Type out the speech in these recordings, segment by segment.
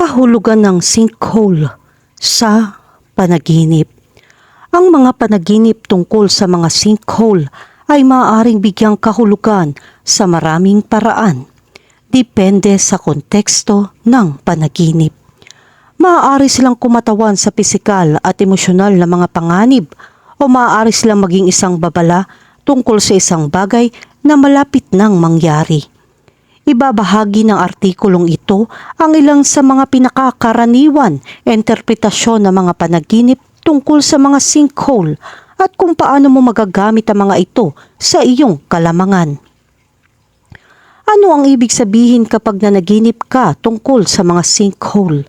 kahulugan ng sinkhole sa panaginip. Ang mga panaginip tungkol sa mga sinkhole ay maaaring bigyang kahulugan sa maraming paraan. Depende sa konteksto ng panaginip. Maaari silang kumatawan sa pisikal at emosyonal na mga panganib o maaari silang maging isang babala tungkol sa isang bagay na malapit nang mangyari. Ibabahagi ng artikulong ito ang ilang sa mga pinakakaraniwan interpretasyon ng mga panaginip tungkol sa mga sinkhole at kung paano mo magagamit ang mga ito sa iyong kalamangan. Ano ang ibig sabihin kapag nanaginip ka tungkol sa mga sinkhole?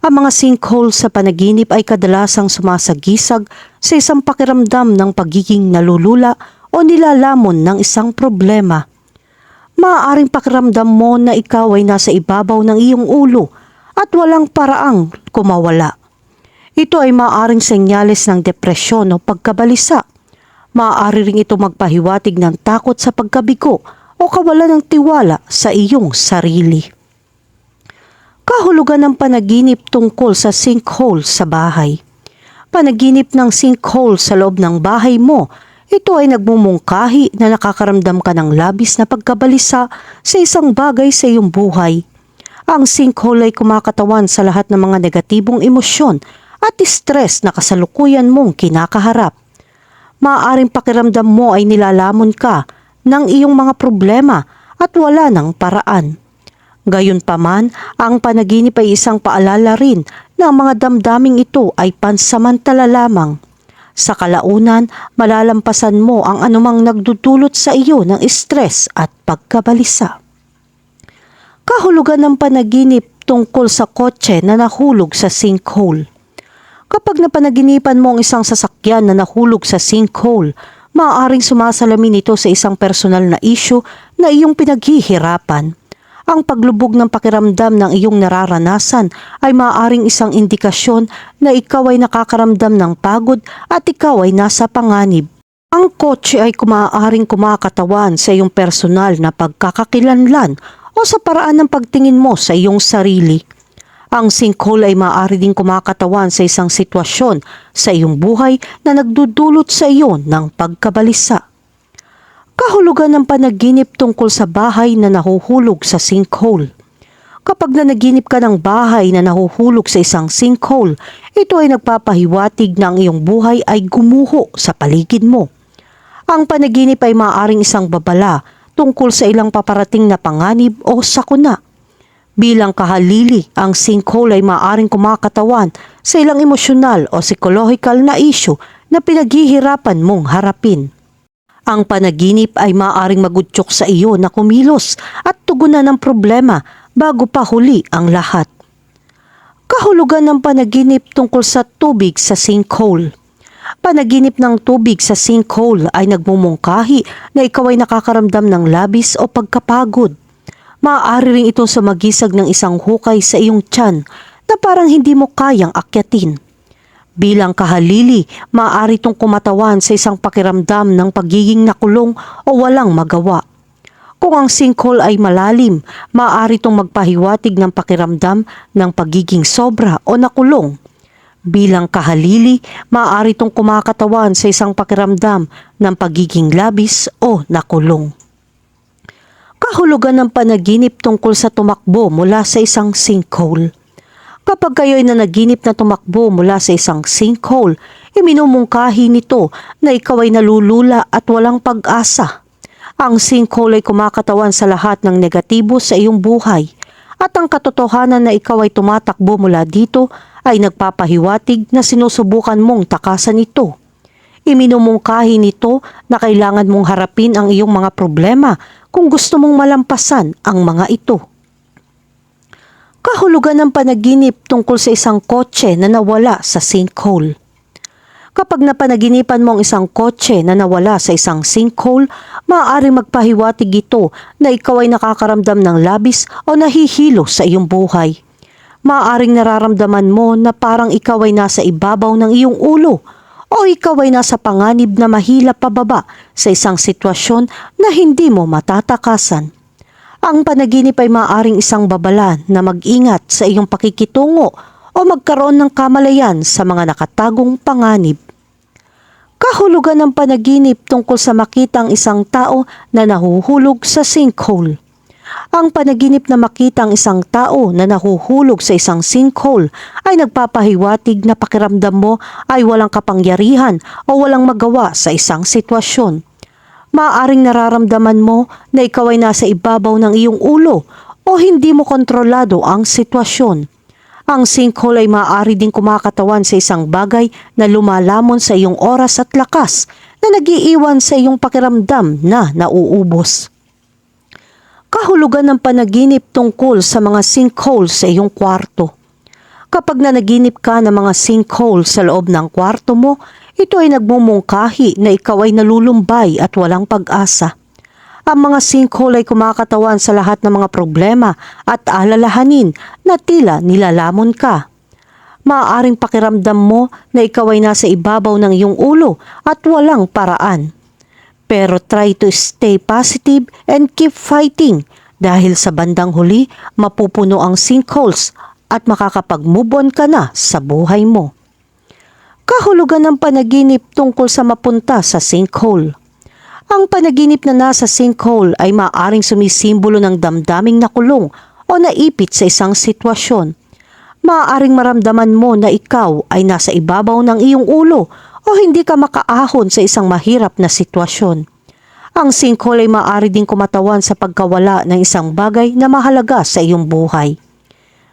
Ang mga sinkhole sa panaginip ay kadalasang sumasagisag sa isang pakiramdam ng pagiging nalulula o nilalamon ng isang problema. Maaaring pakiramdam mo na ikaw ay nasa ibabaw ng iyong ulo at walang paraang kumawala. Ito ay maaaring senyales ng depresyon o pagkabalisa. Maaari ring ito magpahiwatig ng takot sa pagkabigo o kawalan ng tiwala sa iyong sarili. Kahulugan ng panaginip tungkol sa sinkhole sa bahay. Panaginip ng sinkhole sa loob ng bahay mo, ito ay nagmumungkahi na nakakaramdam ka ng labis na pagkabalisa sa isang bagay sa iyong buhay. Ang sinkhole ay kumakatawan sa lahat ng mga negatibong emosyon at stress na kasalukuyan mong kinakaharap. Maaaring pakiramdam mo ay nilalamon ka ng iyong mga problema at wala ng paraan. Gayunpaman, ang panaginip ay isang paalala rin na ang mga damdaming ito ay pansamantala lamang. Sa kalaunan, malalampasan mo ang anumang nagdudulot sa iyo ng stress at pagkabalisa. Kahulugan ng panaginip tungkol sa kotse na nahulog sa sinkhole. Kapag napanaginipan mo ang isang sasakyan na nahulog sa sinkhole, maaaring sumasalamin ito sa isang personal na issue na iyong pinaghihirapan. Ang paglubog ng pakiramdam ng iyong nararanasan ay maaaring isang indikasyon na ikaw ay nakakaramdam ng pagod at ikaw ay nasa panganib. Ang kotse ay kumaaring kumakatawan sa iyong personal na pagkakakilanlan o sa paraan ng pagtingin mo sa iyong sarili. Ang sinkhole ay maaari ding kumakatawan sa isang sitwasyon sa iyong buhay na nagdudulot sa iyo ng pagkabalisa. Kahulugan ng panaginip tungkol sa bahay na nahuhulog sa sinkhole. Kapag nanaginip ka ng bahay na nahuhulog sa isang sinkhole, ito ay nagpapahiwatig na ang iyong buhay ay gumuho sa paligid mo. Ang panaginip ay maaaring isang babala tungkol sa ilang paparating na panganib o sakuna. Bilang kahalili, ang sinkhole ay maaaring kumakatawan sa ilang emosyonal o psychological na issue na pinaghihirapan mong harapin. Ang panaginip ay maaaring magutsyok sa iyo na kumilos at tugunan ng problema bago pa huli ang lahat. Kahulugan ng panaginip tungkol sa tubig sa sinkhole. Panaginip ng tubig sa sinkhole ay nagmumungkahi na ikaw ay nakakaramdam ng labis o pagkapagod. Maaari rin itong sumagisag ng isang hukay sa iyong tiyan na parang hindi mo kayang akyatin. Bilang kahalili, maaari itong kumatawan sa isang pakiramdam ng pagiging nakulong o walang magawa. Kung ang sinkhole ay malalim, maaari itong magpahiwatig ng pakiramdam ng pagiging sobra o nakulong. Bilang kahalili, maaari itong kumakatawan sa isang pakiramdam ng pagiging labis o nakulong. Kahulugan ng panaginip tungkol sa tumakbo mula sa isang sinkhole. Kapag kayo ay nanaginip na tumakbo mula sa isang sinkhole, iminumungkahi nito na ikaw ay nalulula at walang pag-asa. Ang sinkhole ay kumakatawan sa lahat ng negatibo sa iyong buhay at ang katotohanan na ikaw ay tumatakbo mula dito ay nagpapahiwatig na sinusubukan mong takasan ito. Iminumungkahi nito na kailangan mong harapin ang iyong mga problema kung gusto mong malampasan ang mga ito. Kahulugan ng panaginip tungkol sa isang kotse na nawala sa sinkhole. Kapag napanaginipan mo ang isang kotse na nawala sa isang sinkhole, maaaring magpahiwatig ito na ikaw ay nakakaramdam ng labis o nahihilo sa iyong buhay. Maaaring nararamdaman mo na parang ikaw ay nasa ibabaw ng iyong ulo o ikaw ay nasa panganib na mahila pababa sa isang sitwasyon na hindi mo matatakasan. Ang panaginip ay maaaring isang babala na mag-ingat sa iyong pakikitungo o magkaroon ng kamalayan sa mga nakatagong panganib. Kahulugan ng panaginip tungkol sa makitang isang tao na nahuhulog sa sinkhole. Ang panaginip na makita ang isang tao na nahuhulog sa isang sinkhole ay nagpapahiwatig na pakiramdam mo ay walang kapangyarihan o walang magawa sa isang sitwasyon. Maaaring nararamdaman mo na ikaw ay nasa ibabaw ng iyong ulo o hindi mo kontrolado ang sitwasyon. Ang sinkhole ay maaari ding kumakatawan sa isang bagay na lumalamon sa iyong oras at lakas na nagiiwan sa iyong pakiramdam na nauubos. Kahulugan ng panaginip tungkol sa mga sinkhole sa iyong kwarto. Kapag nanaginip ka ng mga sinkhole sa loob ng kwarto mo, ito ay nagmumungkahi na ikaw ay nalulumbay at walang pag-asa. Ang mga sinkhole ay kumakatawan sa lahat ng mga problema at alalahanin na tila nilalamon ka. Maaaring pakiramdam mo na ikaw ay nasa ibabaw ng iyong ulo at walang paraan. Pero try to stay positive and keep fighting dahil sa bandang huli mapupuno ang sinkholes at makakapag-move on ka na sa buhay mo. Kahulugan ng panaginip tungkol sa mapunta sa sinkhole. Ang panaginip na nasa sinkhole ay maaring sumisimbolo ng damdaming nakulong o naipit sa isang sitwasyon. Maaaring maramdaman mo na ikaw ay nasa ibabaw ng iyong ulo o hindi ka makaahon sa isang mahirap na sitwasyon. Ang sinkhole ay maaari ding kumatawan sa pagkawala ng isang bagay na mahalaga sa iyong buhay.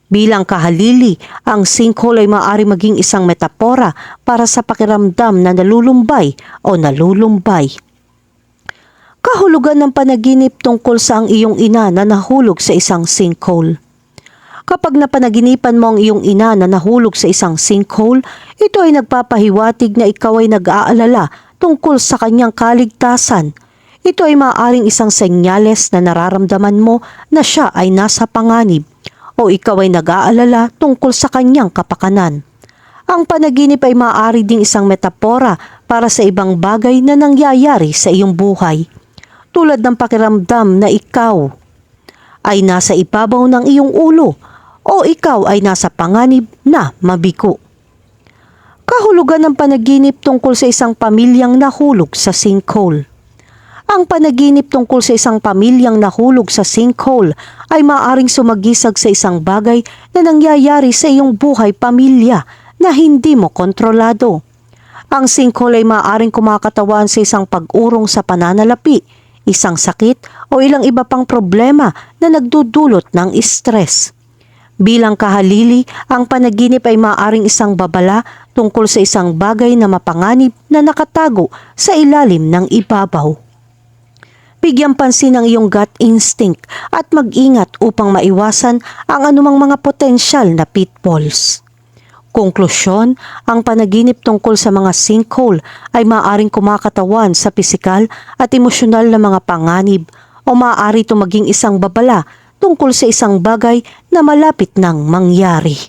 Bilang kahalili, ang sinkhole ay maaari maging isang metapora para sa pakiramdam na nalulumbay o nalulumbay. Kahulugan ng panaginip tungkol sa ang iyong ina na nahulog sa isang sinkhole. Kapag napanaginipan mo ang iyong ina na nahulog sa isang sinkhole, ito ay nagpapahiwatig na ikaw ay nag-aalala tungkol sa kanyang kaligtasan. Ito ay maaaring isang senyales na nararamdaman mo na siya ay nasa panganib o ikaw ay nag-aalala tungkol sa kanyang kapakanan. Ang panaginip ay maaari ding isang metapora para sa ibang bagay na nangyayari sa iyong buhay. Tulad ng pakiramdam na ikaw ay nasa ibabaw ng iyong ulo o ikaw ay nasa panganib na mabiko. Kahulugan ng panaginip tungkol sa isang pamilyang nahulog sa sinkhole. Ang panaginip tungkol sa isang pamilyang nahulog sa sinkhole ay maaring sumagisag sa isang bagay na nangyayari sa iyong buhay pamilya na hindi mo kontrolado. Ang sinkhole ay maaring kumakatawan sa isang pag-urong sa pananalapi, isang sakit o ilang iba pang problema na nagdudulot ng stress. Bilang kahalili, ang panaginip ay maaaring isang babala tungkol sa isang bagay na mapanganib na nakatago sa ilalim ng ibabaw. Bigyan pansin ang iyong gut instinct at mag-ingat upang maiwasan ang anumang mga potensyal na pitfalls. Konklusyon, ang panaginip tungkol sa mga sinkhole ay maaaring kumakatawan sa pisikal at emosyonal na mga panganib o maaari ito maging isang babala tungkol sa isang bagay na malapit nang mangyari.